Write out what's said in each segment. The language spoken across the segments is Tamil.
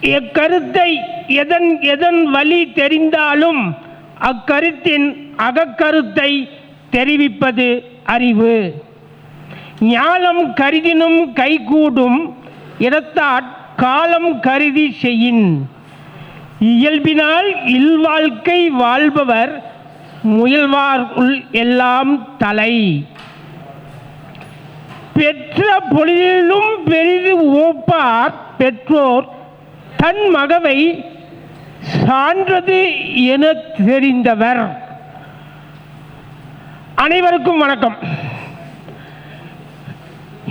எக்கருத்தை எதன் எதன் வழி தெரிந்தாலும் அக்கருத்தின் அகக்கருத்தை தெரிவிப்பது அறிவு. ஞானம் கருதினும் கைகூடும் இடத்தாற் காலம் கருதி செய்யின். இயல்பினால் இல்வாழ்க்கை வாழ்பவர் முயல்வார்க்குள் எல்லாம் தலை. பெற்ற பொழுதிலும் பெரிது ஓப்பார் பெற்றோர் தன் மகவை சான்றது என தெரிந்தவர். அனைவருக்கும் வணக்கம்.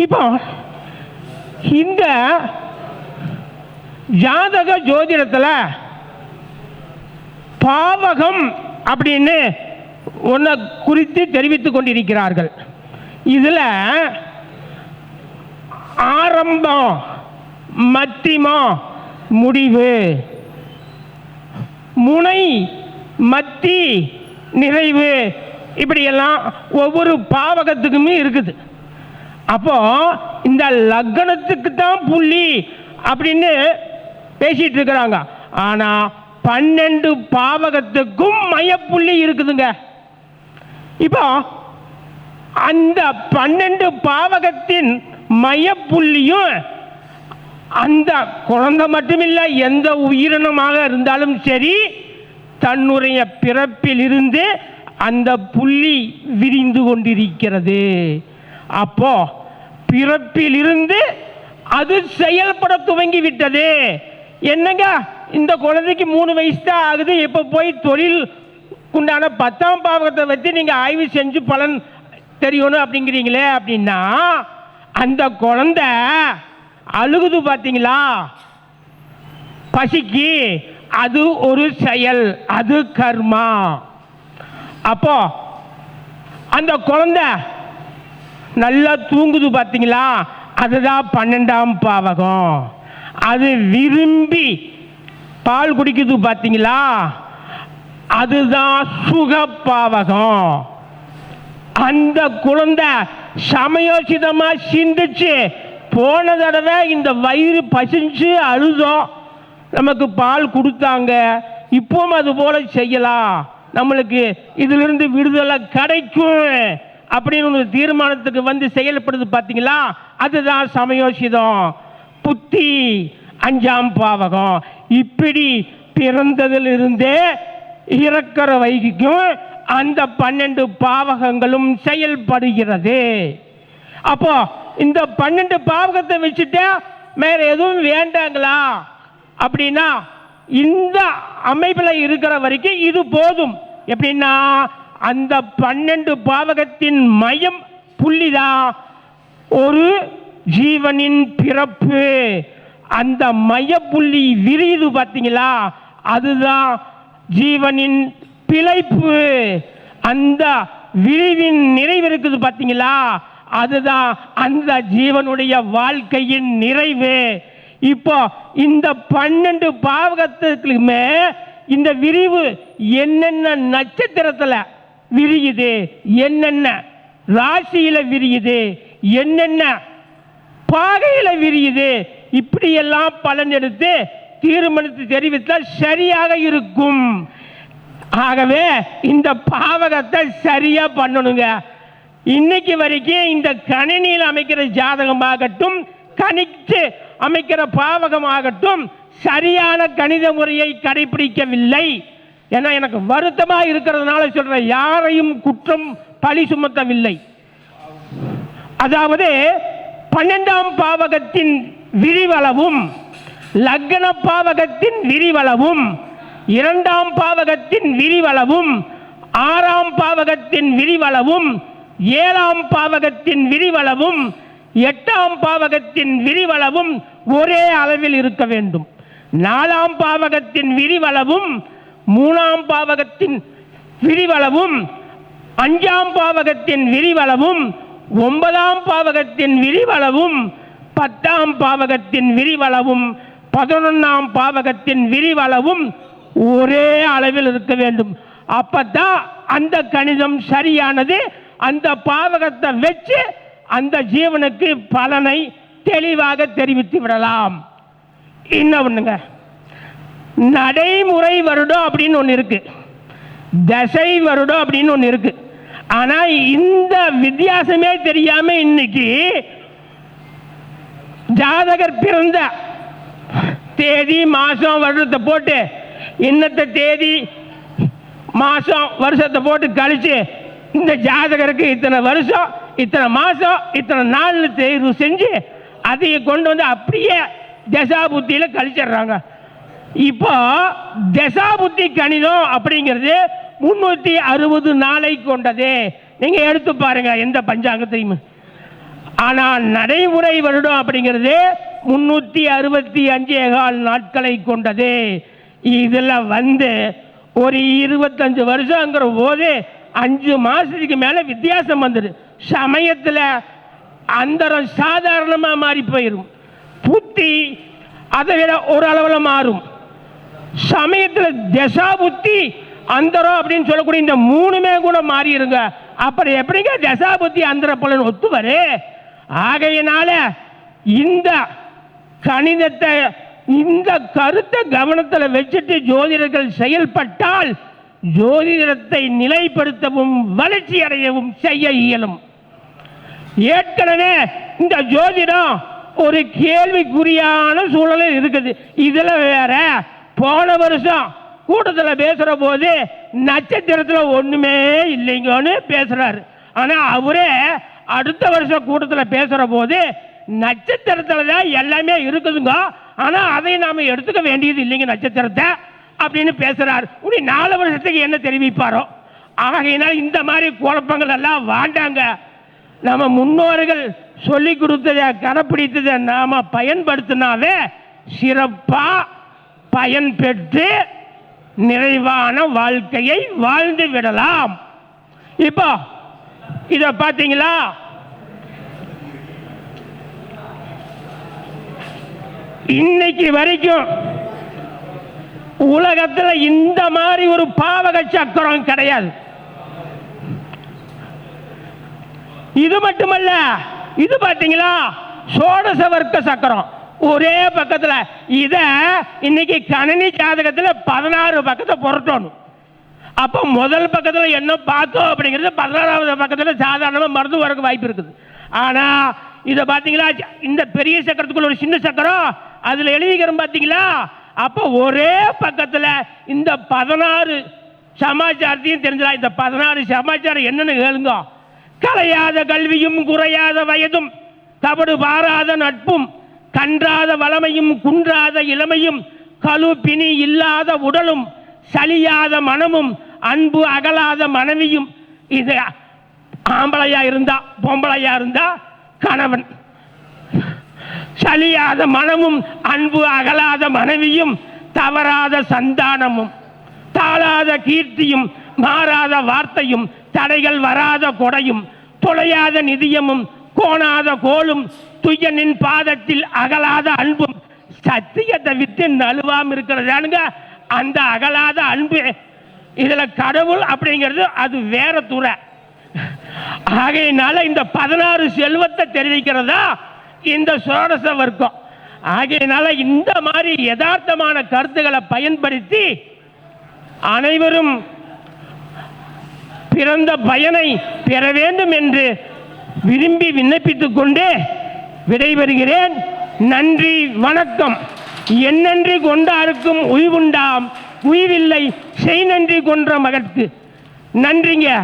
இப்போ இந்த ஜாதக ஜோதிடத்தில் பாவகம் அப்படின்னு ஒன்றை குறித்து தெரிவித்துக் கொண்டிருக்கிறார்கள். இதில் ஆரம்பம் மத்திமம் முடிவு. முனை மத்தி நிறைவு. இப்படியெல்லாம் ஒவ்வொரு பாவகத்துக்குமே இருக்குது. அப்போ இந்த லக்னத்துக்கு தான் புள்ளி அப்படின்னு பேசிட்டு இருக்கிறாங்க. ஆனா பன்னெண்டு பாவகத்துக்கும் மையப்புள்ளி இருக்குதுங்க. இப்போ அந்த பன்னெண்டு பாவகத்தின் மையப்புள்ளியும் அந்த குழந்தை மட்டுமில்லை எந்த உயிரினமாக இருந்தாலும் சரி தன்னுடைய பிறப்பில் இருந்து அந்த புள்ளி விரிந்து கொண்டிருக்கிறது. அப்போ பிறப்பிலிருந்து அது செயல்பட துவங்கி விட்டது என்னங்க? இந்த குழந்தைக்கு மூணு வயசு தான் ஆகுது. இப்போ போய் தொழில் உண்டான பத்தாம் பாவகத்தை வச்சு நீங்கள் ஆய்வு செஞ்சு பலன் தெரியணும் அப்படிங்கிறீங்களே அப்படின்னா அந்த குழந்தை அழுகுது பார்த்தீங்களா பசிக்கு. அது ஒரு செயல். அது கர்மா. அப்போ அந்த குழந்தை நல்லா தூங்குது பார்த்தீங்களா அதுதான் பன்னெண்டாம் பாவகம். அது விரும்பி பால் குடிக்குது பார்த்தீங்களா அதுதான் சுக பாவகம் அந்த குழந்தை சமயோசிதமாக சிந்திச்சு போன தடவை இந்த வயிறு பசிஞ்சு அழுதோம் நமக்கு பால் கொடுத்தாங்க இப்பவும் அது போல செய்யலாம். நம்மளுக்கு இதிலிருந்து விடுதலை கிடைக்கும் அப்படின்னு ஒரு தீர்மானத்துக்கு வந்து செயல்படுது பார்த்தீங்களா? அதுதான் சமயோசிதம். புத்தி அஞ்சாம் பாவகம். இப்படி பிறந்ததிலிருந்தே இறக்கிற வைகிக்கும் அந்த பன்னெண்டு பாவகங்களும் செயல்படுகிறது. அப்போ இந்த பன்னெண்டு பாவகத்தை வச்சுட்டு வேற எதுவும் வேண்டாங்களா? அப்படின்னா இந்த அமைப்பில் இருக்கிற வரைக்கும் இது போதும். எப்படின்னா அந்த பன்னெண்டு பாவகத்தின் மையம் புள்ளிதான் ஒரு ஜீவனின் பிறப்பு. அந்த மையப்புள்ளி விரியுது பார்த்தீங்களா அதுதான் ஜீவனின் பிழைப்பு. அந்த விரிவின் நிறைவு இருக்குது பார்த்தீங்களா அதுதான் அந்த ஜீவனுடைய வாழ்க்கையின் நிறைவு. இப்போ இந்த பன்னெண்டு பாவகத்துக்குமே இந்த விரிவு என்னென்ன நட்சத்திரத்தில் விரியுது என்னென்ன ராசியில் விரியுது என்னென்ன பாகையில் விரியுது இப்படியெல்லாம் பலன் எடுத்து தீர்மானத்து தெரிவித்தால் சரியாக இருக்கும். ஆகவே இந்த பாவகத்தை சரியாக பண்ணணுங்க. இன்னைக்கு வரைக்கும் இந்த கணினியில் அமைக்கிற ஜாதகமாகட்டும் கணித்து அமைக்கிற பாவகமாகட்டும் சரியான கணித முறையை கடைபிடிக்கவில்லை ஏன்னா எனக்கு வருத்தமாக இருக்கிறதுனால சொல்றேன் யாரையும் குற்றம் பழி சுமத்தவில்லை. அதாவது பன்னெண்டாம் பாவகத்தின் விரிவளவும் லக்ன பாவகத்தின் விரிவளவும் இரண்டாம் பாவகத்தின் விரிவளவும் ஆறாம் பாவகத்தின் விரிவளவும் ஏழாம் பாவகத்தின் விரிவளவும் எட்டாம் பாவகத்தின் விரிவளவும் ஒரே அளவில் இருக்க வேண்டும். நாலாம் பாவகத்தின் விரிவளவும் மூணாம் பாவகத்தின் விரிவளவும் அஞ்சாம் பாவகத்தின் விரிவளவும் ஒன்பதாம் பாவகத்தின் விரிவளவும் பத்தாம் பாவகத்தின் விரிவளவும் பதினொன்றாம் பாவகத்தின் விரிவளவும் ஒரே அளவில் இருக்க வேண்டும். அப்பதான் அந்த கணிதம் சரியானது அந்த பாவகத்தை வச்சு அந்த ஜீவனுக்கு பலனை தெளிவாக தெரிவித்து விடலாம். இன்னொன்னுங்க நடைமுறை வருடம் அப்படின்னு ஒன்று இருக்கு. தசை வருடம் அப்படின்னு ஒன்று இருக்கு. ஆனா இந்த வித்தியாசமே தெரியாம இன்னைக்கு ஜாதகர் பிறந்த தேதி மாசம் வருடத்தை போட்டு இன்னத்த தேதி மாசம் வருஷத்தை போட்டு கழிச்சு இந்த ஜாதகருக்கு இத்தனை வருஷம் இத்தனை மாதம் இத்தனை நாள்னு தேர்வு செஞ்சு அதையை கொண்டு வந்து அப்படியே தசாபுத்தியில் கழிச்சிடுறாங்க. இப்போ தசாபுத்தி கணிதம் அப்படிங்கிறது முன்னூற்றி அறுபது நாளை கொண்டது. நீங்கள் எடுத்து பாருங்க எந்த பஞ்சாங்கத்தையும். ஆனால் நடைமுறை வருடம் அப்படிங்கிறது முன்னூற்றி அறுபத்தி அஞ்சே கால் நாட்களை கொண்டது. இதில் வந்து ஒரு இருபத்தஞ்சு வருஷங்கிற போது அஞ்சு மாசத்துக்கு மேல வித்தியாசம் வந்துடு சமயத்தில் அந்தரம் சாதாரணமாக மாறி போயிடும் புத்தி அதை விட ஓரளவில் மாறும். சமயத்தில் தசா புத்தி அந்தரம் அப்படின்னு சொல்லக்கூடிய இந்த மூணுமே கூட மாறிடுங்க அப்புறம் எப்படிங்க தசா புத்தி அந்தர பலன் ஒத்துவர் ஆகையினால இந்த கணிதத்தை இந்த கருத்தை கவனத்தில் வச்சுட்டு ஜோதிடர்கள் செயல்பட்டால் ஜோதிடத்தை நிலைப்படுத்தவும் வளர்ச்சி அடையவும் செய்ய இயலும். ஏற்கனவே இந்த ஜோதிடம் ஒரு கேள்விக்குறியான சூழலில் இருக்குது. இதில் வேற போன வருஷம் கூட்டத்தில் பேசுகிற போது நட்சத்திரத்தில் ஒன்றுமே இல்லைங்கன்னு பேசுகிறாரு ஆனால் அவரே அடுத்த வருஷம் கூட்டத்தில் பேசுகிற போது நட்சத்திரத்தில் தான் எல்லாமே இருக்குதுங்க. ஆனால் அதை நாம் எடுத்துக்க வேண்டியது இல்லைங்க நட்சத்திரத்தை. அப்படின்னு பேசுகிறார் உடைய நாலு வருஷத்துக்கு என்ன தெரிவிப்பாரோ? ஆகையினால் இந்த மாதிரி குழப்பங்கள் எல்லாம் வாண்டாங்க. நம்ம முன்னோர்கள் சொல்லி கொடுத்ததை கடைப்பிடித்ததை நாம் பயன்படுத்தினாவே சிறப்பாக பயன் பெற்று நிறைவான வாழ்க்கையை வாழ்ந்து விடலாம். இப்போ இதை பார்த்தீங்களா? இன்னைக்கு வரைக்கும் உலகத்தில் இந்த மாதிரி ஒரு பாவக சக்கரம் கிடையாது. இது மட்டுமல்ல இது பாத்தீங்களா? சோடச வர்க்க சக்கரம். ஒரே பக்கத்தில் இத இன்னைக்கு கணினி ஜாதகத்தில் பதினாறு பக்கத்தை புரட்டணும் அப்போ முதல் பக்கத்தில் என்ன பார்த்தோம் அப்படிங்கிறது பதினாறாவது பக்கத்தில் சாதாரணமாக மருந்து வரக்கு வாய்ப்பு இருக்குது. ஆனா இதை பாத்தீங்களா? இந்த பெரிய சக்கரத்துக்குள்ள ஒரு சின்ன சக்கரம் அதுல எழுதிக்கிறோம் பாத்தீங்களா? அப்போ ஒரே பக்கத்தில் இந்த பதினாறு சமாச்சாரத்தையும் தெரிஞ்சலாம் இந்த பதினாறு சமாச்சாரம் என்னன்னு கேளுங்க. கலையாத கல்வியும் குறையாத வயதும் கபடு பாராத நட்பும் கன்றாத வளமையும் குன்றாத இளமையும் கழு பிணி இல்லாத உடலும் சலியாத மனமும் அன்பு அகலாத மனைவியும் இது ஆம்பளையா இருந்தா பொம்பளையா இருந்தா கணவன். சலியாத மனமும் அன்பு அகலாத மனைவியும் தவறாத சந்தானமும் தாழாத கீர்த்தியும் மாறாத வார்த்தையும் தடைகள் வராத கொடையும் தொலையாத நிதியமும் கோணாத கோலும் துயனின் பாதத்தில் அகலாத அன்பும் சத்தியத்தை வித்து நழுவாம இருக்கிறதானுங்க அந்த அகலாத அன்பு இதுல கடவுள் அப்படிங்கிறது அது வேற துறை. ஆகையினால இந்த பதினாறு செல்வத்தை தெரிவிக்கிறதா இந்த சோடச வர்க்கம். ஆகையினால இந்த மாதிரி யதார்த்தமான கருத்துக்களை பயன்படுத்தி அனைவரும் பிறந்த பயனை பெற வேண்டும் என்று விரும்பி விண்ணப்பித்துக் கொண்டு விடைபெறுகிறேன். நன்றி வணக்கம். என் நன்றி கொண்டாருக்கும் உய்வுண்டாம். உய்வில்லை செய் நன்றி கொன்ற மகற்கு. நன்றிங்க.